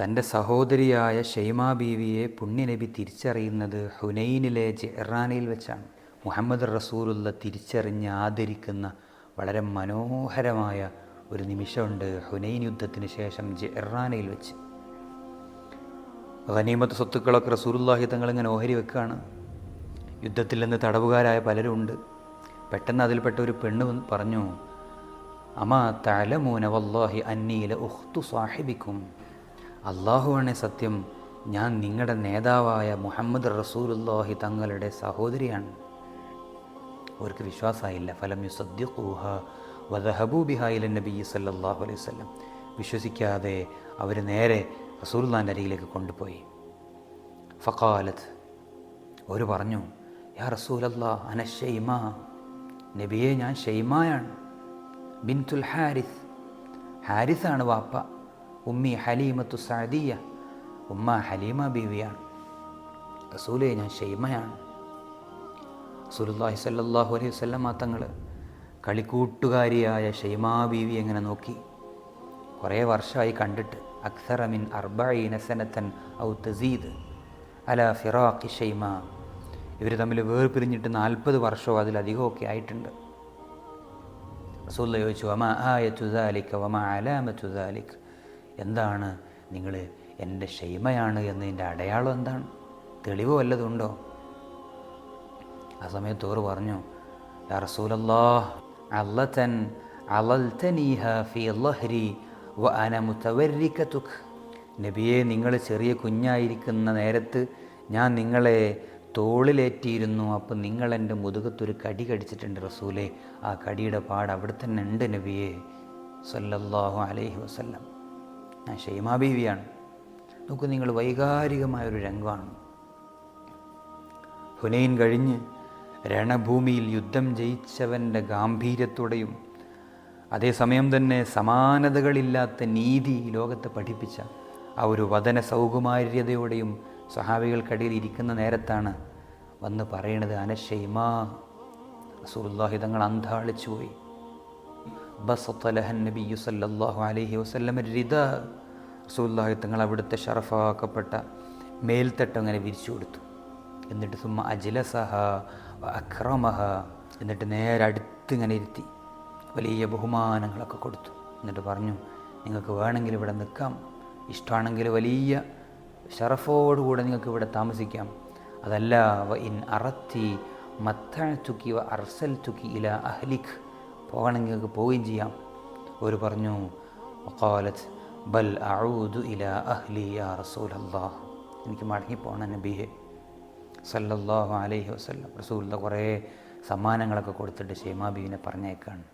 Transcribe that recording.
തന്റെ സഹോദരിയായ ഷെയ്മ ബീവിയെ പുണ്യനബി തിരിച്ചറിയുന്നത് ഹുനൈനിലെ ജെറാനയിൽ വെച്ചാണ്. മുഹമ്മദ് റസൂലുള്ള തിരിച്ചറിഞ്ഞ് ആദരിക്കുന്ന വളരെ മനോഹരമായ ഒരു നിമിഷമുണ്ട് ഹുനൈൻ യുദ്ധത്തിന് ശേഷം ജെറാനയിൽ വെച്ച്. ഖനീമത്ത് സ്വത്തുക്കളൊക്കെ റസൂലുള്ളാഹി തങ്ങളിങ്ങനെ ഓഹരി വെക്കുകയാണ് യുദ്ധത്തിൽ നിന്ന് തടവുകാരായ പലരും ഉണ്ട്. പെട്ടെന്ന് അതിൽപ്പെട്ട ഒരു പെണ്ണ് പറഞ്ഞു അമാ തലമൂന വല്ലാഹി അന്നീല ഉഹ്തു സാഹിബിക്കും. അള്ളാഹുവാണ് സത്യം ഞാൻ നിങ്ങളുടെ നേതാവായ മുഹമ്മദ് റസൂലുല്ലാഹി തങ്ങളുടെ സഹോദരിയാണ്. അവർക്ക് വിശ്വാസമായില്ല. ഫലം യുസദ്ദിഖൂഹ വദഹബൂബിഹായില നബി സല്ലാഹു അലൈഹി വസല്ലം. വിശ്വസിക്കാതെ അവർ നേരെ റസൂൽല്ലാന്റെ അരികിലേക്ക് കൊണ്ടുപോയി. ഫക്കാലത്ത് അവർ പറഞ്ഞു യാ റസൂലല്ലാ അന ഷെയ്മ. നബിയെ ഞാൻ ഷെയ്മയാണ്. ബിൻതുൽ ഹാരിസ്. ഹാരിസാണ് വാപ്പ. ഉമ്മി ഹലീമത്തു സാദിയ ഉമ്മ ഹലീമ ബീവിയാണ്. റസൂലെ ഞാൻ ഷെയ്മയാണ്. റസൂലുല്ലാഹി സല്ലല്ലാഹു അലൈഹി വസല്ലം തങ്ങൾ കളിക്കൂട്ടുകാരിയായ ഷെയ്മാ ബീവി എങ്ങനെ നോക്കി? കുറേ വർഷമായി കണ്ടിട്ട് അക്സറ മിൻ അർബഈന സനത്തൻ ഔ തസീദ് അല ഫിറാഖി ഷെയ്മ. ഇവർ തമ്മിൽ വേർപിരിഞ്ഞിട്ട് നാൽപ്പത് വർഷമോ അതിലധികമൊക്കെ ആയിട്ടുണ്ട്. റസൂല്ല ചോദിച്ചു വമ ആയത്തുദാലിക്ക് വമ അലാമത്തുദാലിക്ക് എന്താണ്? നിങ്ങൾ എന്റെ ക്ഷീമയാണ് എന്നതിന്റെ അടയാളം എന്താണ്? തെളിവ് വല്ലതുണ്ടോ ആ സമയത്ത് ഓർ പറഞ്ഞു യാ നബിയെ നിങ്ങൾ ചെറിയ കുഞ്ഞായിരിക്കുന്ന നേരത്ത് ഞാൻ നിങ്ങളെ തോളിലേറ്റിയിരുന്നു. അപ്പം നിങ്ങൾ എന്റെ മുതുകത്തൊരു കടി കടിച്ചിട്ടുണ്ട് റസൂലെ. ആ കടിയുടെ പാട് അവിടെ തന്നെ ഉണ്ട് നബിയെ. സല്ലല്ലാഹു അലൈഹി വസല്ലം. ഷെയ്മാ ബീവിയാണ്. നോക്കൂ നിങ്ങൾ വൈകാരികമായൊരു രംഗമാണ്. ഹുനൈൻ കഴിഞ്ഞ് രണഭൂമിയിൽ യുദ്ധം ജയിച്ചവന്റെ ഗാംഭീര്യത്തോടെയും അതേസമയം തന്നെ സമാനതകളില്ലാത്ത നീതി ലോകത്തെ പഠിപ്പിച്ച ആ ഒരു വതന സൗകുമാര്യതയോടെയും സഹാബികൾക്കിടയിൽ ഇരിക്കുന്ന നേരത്താണ് വന്ന് പറയണത് അനശൈമാ റസൂലുള്ളാഹി തങ്ങൾ അന്താളിച്ചു പോയി ബസത്തലഹൻ നബിയു സല്ലാഹു അലഹി വസ്ലം റിദ റസൂല്ലാഹി തങ്ങൾ അവിടുത്തെ ഷറഫാക്കപ്പെട്ട മേൽത്തട്ടം അങ്ങനെ വിരിച്ചു കൊടുത്തു. എന്നിട്ട് സുമ്മ അജിലസഹ അക്രമഹ എന്നിട്ട് നേരെ അടുത്ത് ഇങ്ങനെ ഇരുത്തി. വലിയ ബഹുമാനങ്ങളൊക്കെ കൊടുത്തു. എന്നിട്ട് പറഞ്ഞു നിങ്ങൾക്ക് വേണമെങ്കിൽ ഇവിടെ നിൽക്കാം. ഇഷ്ടമാണെങ്കിൽ വലിയ ഷറഫോടുകൂടെ നിങ്ങൾക്ക് ഇവിടെ താമസിക്കാം. അതല്ല ഇൻ അറത്തി മത്തഴത്തുക്കി വ അർസൽ ചുക്കി ഇല അഹ്ലിഖ് പോകണമെങ്കിൽ നിങ്ങൾക്ക് പോവുകയും ചെയ്യാം. ഒരു പറഞ്ഞു വക്കാലത്ത് ബൽ അഊദു ഇല അഹ്ലി യാ റസൂൽ അള്ളാഹ് എനിക്ക് മടങ്ങിപ്പോണം സല്ലല്ലാഹു അലൈഹി വസ്ലം റസൂലിന്റെ കുറേ സമ്മാനങ്ങളൊക്കെ കൊടുത്തിട്ട് ഷെയ്മാ ബീവിനെ പറഞ്ഞേക്കാണ്.